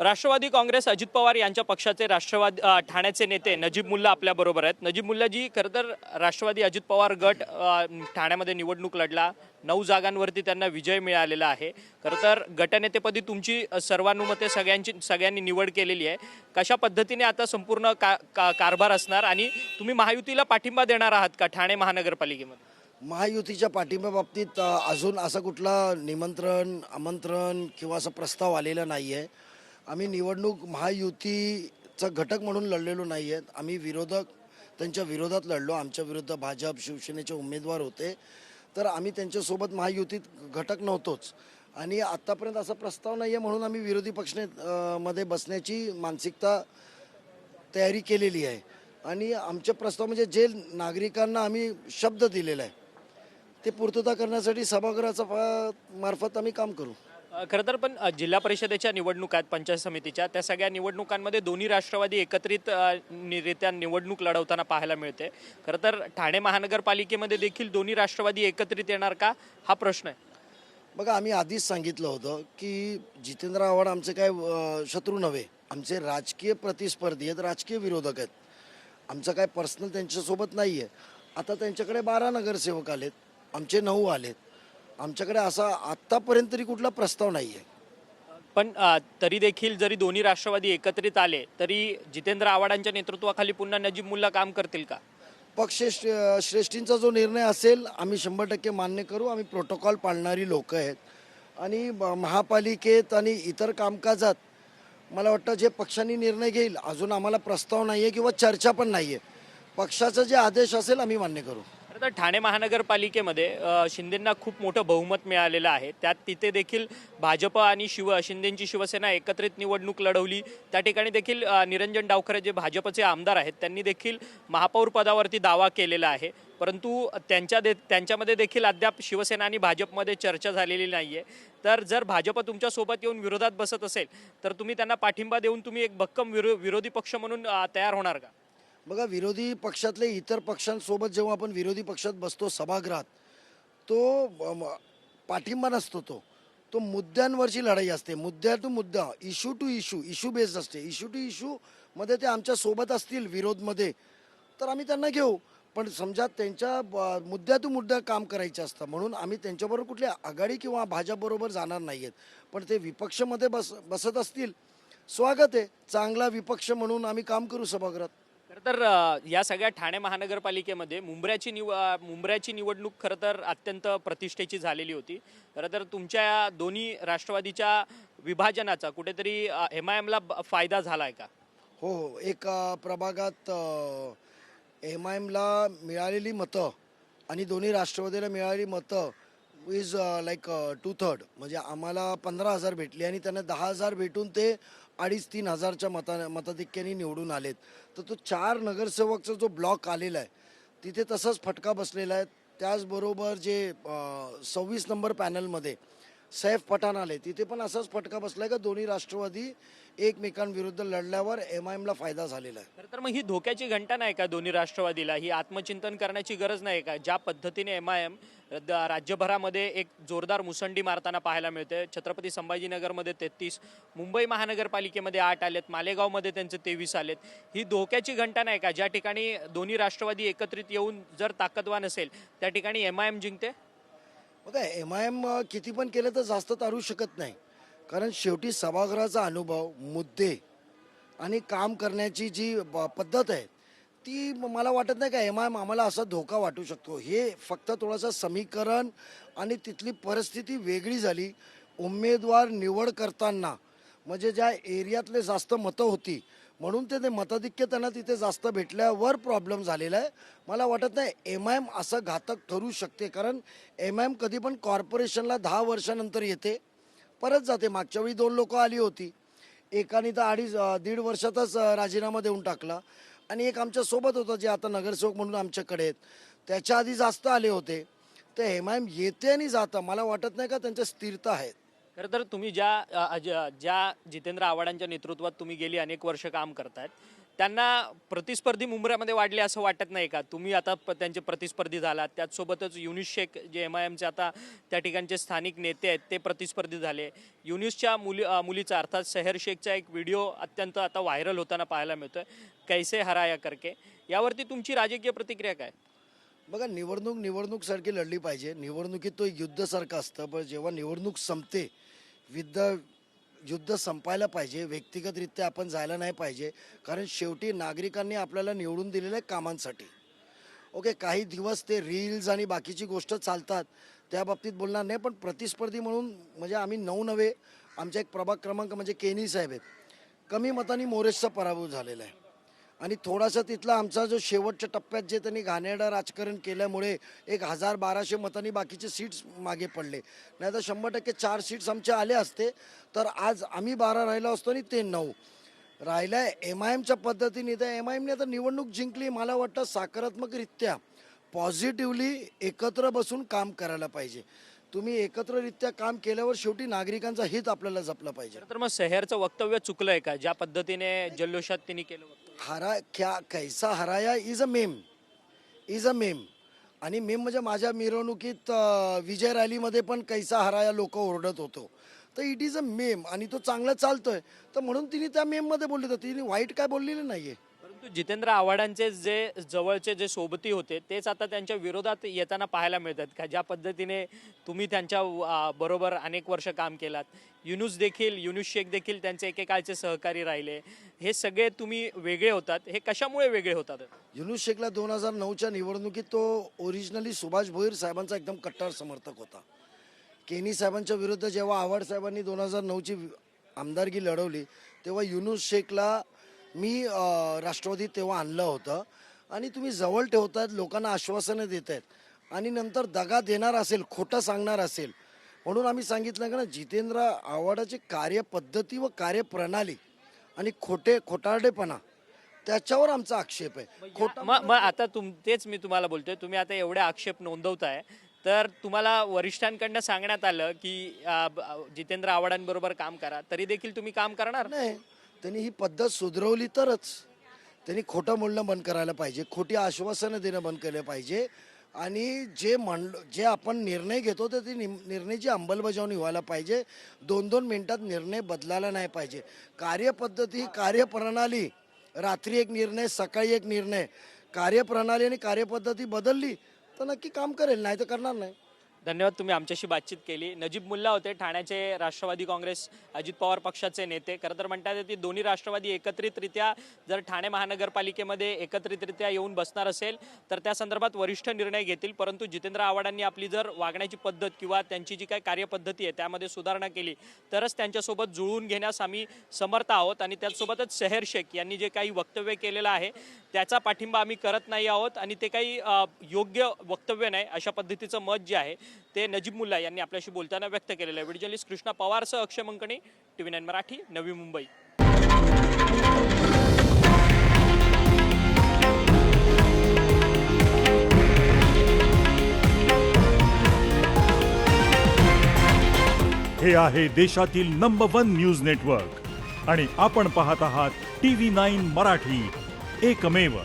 राष्ट्रवादी काँग्रेस अजित पवार यांच्या पक्षाचे राष्ट्रवादी ठाण्याचे नेते नजीब मुल्ला आपल्याबरोबर आहेत. नजीब मुल्लाजी खरं तर राष्ट्रवादी अजित पवार गट ठाण्यामध्ये निवडणूक लढला. नऊ जागांवरती त्यांना विजय मिळालेला आहे. खरं तर गटनेतेपदी तुमची सर्वानुमते सगळ्यांची सगळ्यांनी निवड केलेली आहे. कशा पद्धतीने आता संपूर्ण का, का कारभार असणार आणि तुम्ही महायुतीला पाठिंबा देणार आहात का ठाणे महानगरपालिकेमध्ये? महायुतीच्या पाठिंब्याबाबतीत अजून असं कुठलं निमंत्रण आमंत्रण किंवा असा प्रस्ताव आलेला नाही आहे आम्ही निवडणूक महायुतीचा घटक म्हणून लढलेलो नाही आहेत आम्ही विरोधक त्यांच्या विरोधात लढलो. आमच्या विरुद्ध भाजप शिवसेनेचे उमेदवार होते. तर आम्ही त्यांच्यासोबत महायुतीत घटक नव्हतोच. आणि आत्तापर्यंत असा प्रस्ताव नाही आहे म्हणून आम्ही विरोधी पक्षने मध्ये बसण्याची मानसिकता तयारी केलेली आहे. आणि आमचे प्रस्ताव म्हणजे जे नागरिकांना आम्ही शब्द दिलेला आहे ते पूर्तता करण्यासाठी सभागृहाचा मार्फत आम्ही काम करू. खरं तर पण जिल्हा परिषदेच्या निवडणुका आहेत पंचायत समितीच्या. त्या सगळ्या निवडणुकांमध्ये दोन्ही राष्ट्रवादी एकत्रित रित्या निरित्या निवडणूक लढवताना पाहायला मिळते. खरं तर ठाणे महानगरपालिकेमध्ये देखील दोन्ही राष्ट्रवादी एकत्रित येणार का? हा प्रश्न आहे. बघा आम्ही आधीच सांगितलं होतं की जितेंद्र आव्हाड आमचे काय शत्रू नव्हे. आमचे राजकीय प्रतिस्पर्धी आहेत राजकीय विरोधक आहेत. आमचं काय पर्सनल त्यांच्यासोबत नाही आहे आता त्यांच्याकडे बारा नगरसेवक आलेत आमचे नऊ आलेत. आमच्याकडे असा आत्तापर्यंत तरी कुठला प्रस्ताव नाही आहे पण तरी देखील जरी दोन्ही राष्ट्रवादी एकत्रित आले तरी जितेंद्र आव्हाडांच्या नेतृत्वाखाली पुन्हा नजीब मुल्ला काम करतील का? पक्ष श्रे- श्रेष्ठींचा जो निर्णय असेल आम्ही शंभर टक्के मान्य करू. आम्ही प्रोटोकॉल पाळणारी लोक आहेत. आणि महापालिकेत आणि इतर कामकाजात मला वाटतं जे पक्षांनी निर्णय घेईल अजून आम्हाला प्रस्ताव नाही आहे किंवा चर्चा पण नाही आहे पक्षाचा जे आदेश असेल आम्ही मान्य करू. तर ठाणे महानगरपालिकेमध्ये शिंदेंना खूप मोठं बहुमत मिळालेलं आहे. त्यात तिथे देखील भाजप आणि शिव शिंदेंची शिवसेना एकत्रित निवडणूक लढवली. त्या ठिकाणी देखील निरंजन डावखरे जे भाजपचे आमदार आहेत त्यांनी देखील महापौर पदावरती दावा केलेला आहे. परंतु त्यांच्या दे त्यांच्यामध्ये देखील अद्याप शिवसेना आणि भाजपमध्ये चर्चा झालेली नाही आहे तर जर भाजप तुमच्यासोबत येऊन विरोधात बसत असेल तर तुम्ही त्यांना पाठिंबा देऊन तुम्ही एक भक्कम विरो विरोधी पक्ष म्हणून तयार होणार का? बघा विरोधी पक्षातले इतर पक्षांसोबत जेव्हा आपण विरोधी पक्षात बसतो सभागृहात तो पाठिंबा नसतो तो. तो मुद्द्यांवरची लढाई असते. मुद्द्या टू मुद्दा issue to issue issue based असते. इशू टू इशू मध्ये ते आमच्यासोबत असतील विरोधमध्ये तर आम्ही त्यांना घेऊ. पण समजा त्यांच्या ब- मुद्द्या टू मुद्दा काम करायचं असतं म्हणून आम्ही त्यांच्याबरोबर कुठल्या आघाडी किंवा भाजपबरोबर जाणार नाही आहेत पण ते विपक्षमध्ये बस बसत असतील स्वागत आहे. चांगला विपक्ष म्हणून आम्ही काम करू सभागृहात. तर या सगळ्या ठाणे महानगरपालिकेमध्ये मुंबऱ्याची निव मुंबऱ्याची निवडणूक खरं तर अत्यंत प्रतिष्ठेची झालेली होती. खरं तर तुमच्या या दोन्ही राष्ट्रवादीच्या विभाजनाचा कुठेतरी एम आय एमला फायदा झाला आहे का? हो हो. एक प्रभागात एम आय एमला मिळालेली मतं आणि दोन्ही राष्ट्रवादीला मिळालेली मतं इज लाईक टू थर्ड म्हणजे आम्हाला पंधरा हजार भेटली आणि त्यांना दहा हजार भेटून ते अडीच तीन हजारच्या मता मताधिक्याने निवडून आलेत. तर तो चार नगरसेवकचा जो ब्लॉक आलेला आहे तिथे तसाच फटका बसलेला आहे. त्याचबरोबर जे सव्वीस नंबर पॅनलमध्ये सैफ पठाण आले तिथे पण असाच फटका बसला आहे का दोन्ही राष्ट्रवादी एकमेकांविरुद्ध लढल्यावर एम आय एमला फायदा झालेला आहे? तर मग ही धोक्याची घंटा नाही का दोन्ही राष्ट्रवादीला? ही आत्मचिंतन करण्याची गरज नाही का? ज्या पद्धतीने एम आय एम राज्यभरामध्ये एक जोरदार मुसंडी मारताना पाहायला मिळते. छत्रपती संभाजीनगरमध्ये तेहतीस मुंबई महानगरपालिकेमध्ये आठ आलेत मालेगावमध्ये त्यांचे तेवीस आलेत. ही धोक्याची घंटा नाही का? ज्या ठिकाणी दोन्ही राष्ट्रवादी एकत्रित येऊन जर ताकदवान असेल त्या ठिकाणी एम आय एम जिंकते? बघा एम आय एम किती पण केलं तर जास्त तारू शकत नाही. कारण शेवटी सभागृहाचा अनुभव मुद्दे आणि काम करण्याची जी ब- पद्धत आहे ती मला वाटत नाही का एम आय आम्हाला असा धोका वाटू शकतो. हे फक्त थोडंसं समीकरण आणि तिथली परिस्थिती वेगळी झाली. उमेदवार निवड करताना म्हणजे ज्या एरियातले जास्त मतं होती म्हणून ते ते मताधिक्य त्यांना तिथे जास्त भेटल्यावर प्रॉब्लेम झालेला आहे. मला वाटत नाही एम आय एम असं घातक ठरू शकते कारण एम आय एम कधी पण कॉर्पोरेशनला दहा वर्षानंतर येते परत जाते. मागच्या वेळी दोन लोक आली होती. एकाने तर अडीच दीड वर्षातच राजीनामा देऊन टाकला. आणि एक आमच्यासोबत होतं जे आता नगरसेवक म्हणून आमच्याकडे आहेत. त्याच्या आधी जास्त आले होते. तर एम येते आणि जातं. मला वाटत नाही का त्यांच्या स्थिरता आहेत. खरं तर तुम्ही ज्या अ, ज्या- ज्या जितेंद्र आव्हाडांच्या नेतृत्वात तुम्ही गेली अनेक वर्ष काम करतायत त्यांना प्रतिस्पर्धी मुंबऱ्यामध्ये वाढले असं वाटत नाही का? तुम्ही आता प- त्यांचे प्रतिस्पर्धी झालात. त्याचसोबतच युनिस शेख जे एम आय एमचे आता त्या ठिकाणचे स्थानिक नेते आहेत ते प्रतिस्पर्धी झाले. युनिसच्या मुली मुलीचा अर्थात शहर शेखचा एक व्हिडिओ अत्यंत आता व्हायरल होताना पाहायला मिळतोय. कैसे हराया करके. यावरती तुमची राजकीय प्रतिक्रिया काय? बघा निवडणूक निवडणूकसारखी लढली पाहिजे. निवडणुकीत तो युद्धासारखं युद्धसारखं असतं पण जेव्हा निवडणूक संपते विद्या युद्ध संपायला पाहिजे व्यक्तिगतरित्या आपण जायला नाही पाहिजे कारण शेवटी नागरिकांनी आपल्याला निवडून दिलेलं आहे कामांसाठी. ओके काही दिवस ते रील्स आणि बाकीची गोष्ट चालतात त्या बाबतीत बोलणार नाही पण प्रतिस्पर्धी म्हणून म्हणजे आम्ही नऊ नवे आमचा एक प्रभाग क्रमांक म्हणजे केनी साहेब आहेत. कमी मतांनी मोरेशचा पराभव झालेला आहे. आणि थोडासा तिथला आमचा जो शेवटच्या टप्प्यात जे त्यांनी घाणेरडं राजकारण केल्यामुळे एक हजार बाराशे मतांनी बाकीचे सीट्स मागे पडले. नाही तर शंभर टक्के चार सीट्स आमचे आले असते तर आज आम्ही बारा राहिलो असतो आणि ते नऊ. राहिल्या एम आय एमच्या पद्धतीने तर एम आय एमने आता निवडणूक जिंकली मला वाटतं सकारात्मकरित्या पॉझिटिव्हली एकत्र बसून काम करायला पाहिजे. तुम्ही एकत्ररित्या काम केल्यावर शेवटी नागरिकांचा हित आपल्याला जपलं पाहिजे. तर मग शहरचं वक्तव्य चुकलंय का? ज्या पद्धतीने जल्लोषात त्यांनी केलं? हरा क्या कैसा हराया is a meme is a meme आणि मेम म्हणजे माझ्या मिरवणुकीत अं, विजय रॅलीमध्ये पण कैसा हराया लोक ओरडत होतो. तर इट इज अ मेम आणि तो चांगला चालतोय. तर म्हणून तिने त्या मेममध्ये बोलली तर तिने वाईट काय बोललेलं नाहीये. परंतु जितेंद्र आव्हाडांचे जे जवळचे जे सोबती होते तेच आता त्यांच्या विरोधात येताना पाहायला मिळतात. का ज्या पद्धतीने तुम्ही त्यांच्या बरोबर अनेक वर्ष काम केलात. युनुस देखील युनुस शेख देखील त्यांचे एकेकाळचे सहकारी राहिले. हे सगळे तुम्ही वेगळे होतात. हे कशामुळे वेगळे होतात? युनुस शेखला दोन हजार नऊच्या निवडणुकीत तो ओरिजिनली सुभाष भोईर साहेबांचा एकदम कट्टर समर्थक होता. केनी साहेबांच्या विरुद्ध जेव्हा आव्हाड साहेबांनी दोन हजार नऊची आमदारकी लढवली तेव्हा युनुस शेखला मी अं, राष्ट्रवादीत तेव्हा आणलं होतं आणि तुम्ही जवळ ठेवतायत लोकांना आश्वासनं देत आहेत आणि नंतर दगा देणार असेल खोटं सांगणार असेल म्हणून आम्ही सांगितलं का ना जितेंद्र आव्हाडाची कार्यपद्धती व कार्यप्रणाली आणि खोटे खोटारडेपणा त्याच्यावर आमचा आक्षेप आहे. खोटा मग आता तुम तेच मी तुम्हाला बोलतोय तुम्ही आता एवढे आक्षेप नोंदवताय तर तुम्हाला वरिष्ठांकडनं सांगण्यात आलं की जितेंद्र आव्हाडांबरोबर काम करा तरी देखील तुम्ही काम करणार? नाही. त्यांनी ही पद्धत सुधरवली तरच त्यांनी खोटं बोलणं बंद करायला पाहिजे खोटी आश्वासनं देणं बंद केलं पाहिजे. आणि जे म्हण जे आपण निर्णय घेतो तर ती निर्णयाची अंमलबजावणी व्हायला पाहिजे. दोन दोन मिनटात निर्णय बदलायला नाही पाहिजे. कार्यपद्धती कार्यप्रणाली. रात्री एक निर्णय सकाळी एक निर्णय. कार्यप्रणाली आणि कार्यपद्धती बदलली तर नक्की काम करेल नाही तर करणार नाही. धन्यवाद तुम्ही आमच्याशी बातचीत केली. नजीब मुल्ला होते ठाण्याचे राष्ट्रवादी काँग्रेस अजित पवार पक्षाचे नेते. खरं तर म्हणतात की दोन्ही राष्ट्रवादी एकत्रितरित्या जर ठाणे महानगरपालिकेमध्ये एकत्रितरित्या येऊन बसणार असेल तर त्या संदर्भात वरिष्ठ निर्णय घेतील. परंतु जितेंद्र आव्हाडांनी आपली जर वागण्याची पद्धत किंवा त्यांची जी काही कार्यपद्धती आहे त्यामध्ये सुधारणा केली तरच त्यांच्यासोबत जुळवून घेण्यास आम्ही समर्थ आहोत. आणि त्याचसोबतच शहर शेख यांनी जे काही वक्तव्य केलेलं आहे त्याचा पाठिंबा आम्ही करत नाही आहोत. आणि ते काही योग्य वक्तव्य नाही अशा पद्धतीचं मत जे आहे ते नजीब मुल्ला यांनी आपल्याशी बोलताना व्यक्त केलेलं आहे. Video journalist Krishna पवारसह Akshay Mankane T V nine Marathi Navi Mumbai. हे आहे देशातील नंबर वन न्यूज नेटवर्क आणि आपण पाहत आहात टी व्ही नाईन मराठी. एकमेव